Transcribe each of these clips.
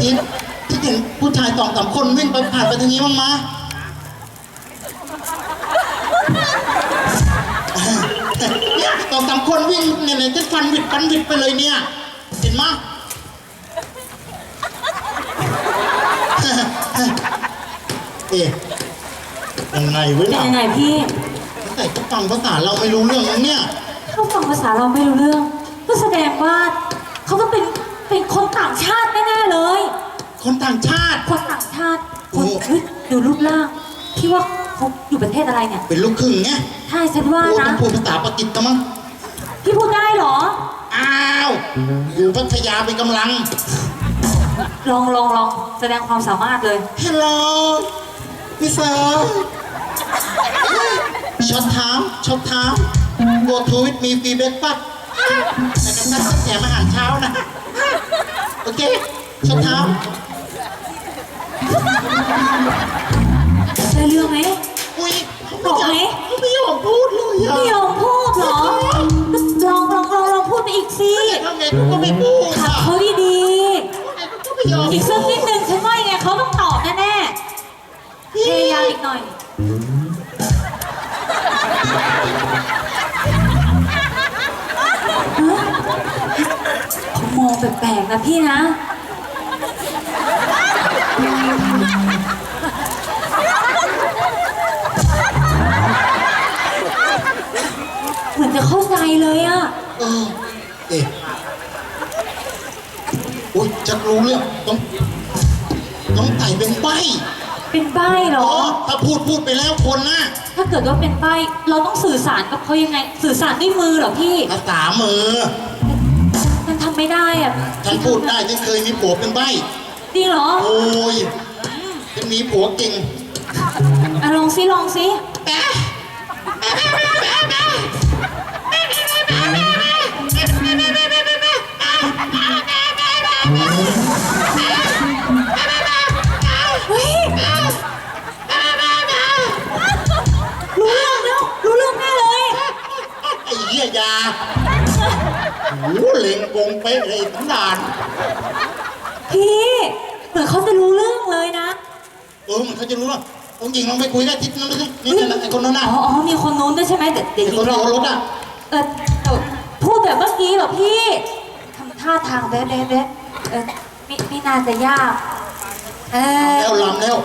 อีที่เห็นผู้ชายสองสามคนวิ่งไปผ่านไปทางนี้บ้างมาเนี่ยสองสามคนวิ่งเนี่ยเนี่ยจะฟันวิดฟันวิดไปเลยเนี่ยเห็นมั้ยเอ๊ะยังไงวะเป็นเนี่ยยังไงพี่ แต่ก็ฟังภาษาเราไม่รู้เรื่องนะเนี่ย เขาฟังภาษาเราไม่รู้เรื่อง ก็แสดงว่าเขาต้องเป็นเป็นคนต่างชาติแน่ๆเลย คนต่างชาติ คนต่างชาติคโอ้นเฮ้ยดูรูปร่างพี่ว่าเขาอยู่ประเทศอะไรเนี่ยเป็นลูกครึ่งไงใช่ฉันว่าโอ้ต้นะองพูดภาษาปากีสถานมั้งพี่พูดได้เหรอ อ้าวอยู่พัทยาเป็นกำลังลองลองลองแสดงความสามารถเลย Hello พี่สาวช็อตถามช็อตถาม Go to with me free breakfast แต่กันนัดแถมอาหารเช้านะ โอเคช็อตถาม ได้เรื่องไหมอุ้ยบอกไหมเขาไม่ยอมพูดเลยอะไม่ยอมพูดเหรอ ลองลองลองลองพูดไปอีกสิทำไงเขาก็ไม่พูดถามอะเขาดีเขาก็ไม่ยอมๆ อีกสักนิดนึงฉันว่ายังไงเขาต้องตอบแน่ๆพยายามอีกหน่อยเขามองแปลกๆนะพี่นะ เข้าใจเลยอะเออเอ๊ะอุ้ยจะรู้เรื่องต้องต้องไต่เป็นใบเป็นใบ้เหรอ๋ออ ถ้าพูดพูดไปแล้วคนนะถ้าเกิดว่าเป็นใบ้เราต้องสื่อสารกับเขายังไง สื่อสารด้วยมือเหรอพี่ภาษามือมันทำไม่ได้อะฉันพูดได้ฉันเคยมีผัวเป็นใบจริงเหรอโอ้ยฉันมีผัวเก่ง อะลองซิลองซิเโอ้เล็งกงเป๊ะเลยสันดานพี่เหมือนเขาจะรู้เรื่องเลยนะเออมันเขาจะรู้ว่าองค์หญิงลองไปคุยกับทิศนั้นเลยนี่นั่นแหละไอ้คนนั้นอ๋น่ะออ๋อมีคนนู้นด้วยใช่ไหมแต่เดี๋ยวไอ้ยิคนงที่เราเอารถอะเออเออพูดแบบเมื่อกี้เหรอพี่ทำท่าทางเบ๊ะเบ๊ะเบ๊ะเออไม่ไม่น่าจะยาก เออแล้วลำแล้ว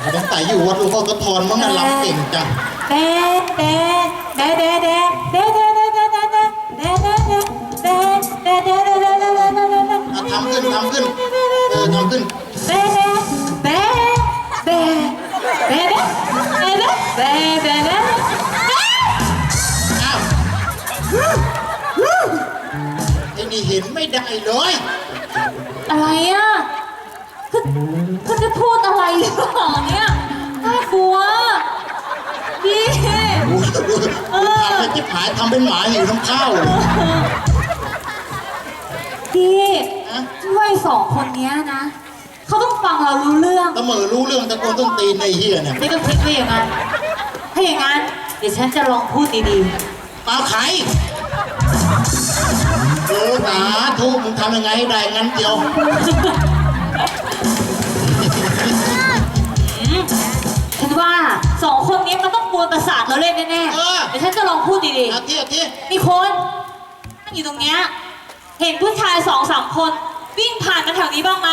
เขาต้องไต่อยู่วัดหลวงพ่อกระทอนมั้งน่ะลำเก่งจังเบ๊ะเบ๊ะเบ๊ะเบ๊ะเบ๊ะเบ๊ะเบ๊ะ อะทำขึ้นทำขึ้นเออทำขึ้นอ้าวไอ้นี่เห็นไม่ได้เลยอะไรอะก็ก็จะพูดอะไรหรือเปล่าเนี่ยน่ากลัวพี่ โอ้ยกูทำอะไรที่ผายทำเป็นหมาอยู่น้ำข้าวเลย เออ พี่ฮะ ช่วยสองคนเนี้ยนะ เขาต้องฟังเรารู้เรื่องเสมอรู้เรื่องตะโกนต้นตีนในเฮียเนี่ยไม่ต้องคิดว่าอย่างนั้น ถ้าอย่างนั้น เดี๋ยวฉันจะลองพูดดีเปล่าไข่โอ้สาธุมึงทำยังไงให้ได้งั้นเดียว ๆอืมฉันว่าสองคนนี้มันต้องกวนประสาทเราเล่นแน่เออ ๆเดี๋ยวฉันจะลองพูดดีเอาที่เอาที่ๆมีคนนั่งอยู่ตรงเนี้ย เห็นผู้ชายสองสามคน วิ่งผ่านมาแถวนี้บ้างไหม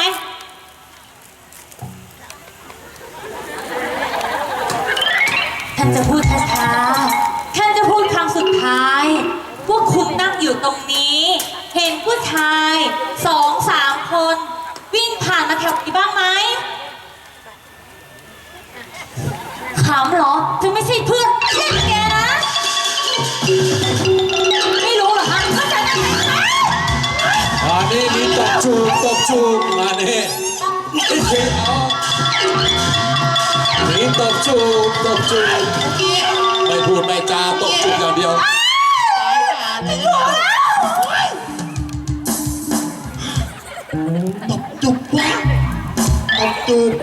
ท่านจะพูดช้าๆ ท่านจะพูดคำสุดท้าย พวกคุณนั่งอยู่ตรงนี้ เห็นผู้ชายสองสามคน วิ่งผ่านมาแถวนี้บ้างไหมขำเหรอถึงไม่ใช่เพื่อนไม่ใช่แกนะ สู้มานี่เอามีตบจูบตบจูบไม่พูดไม่จาตบจูบอย่างเดียว ตบจุบวะตบจุบ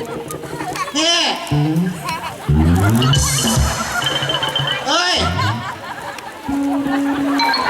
นี่เฮ้ยเฮ้ย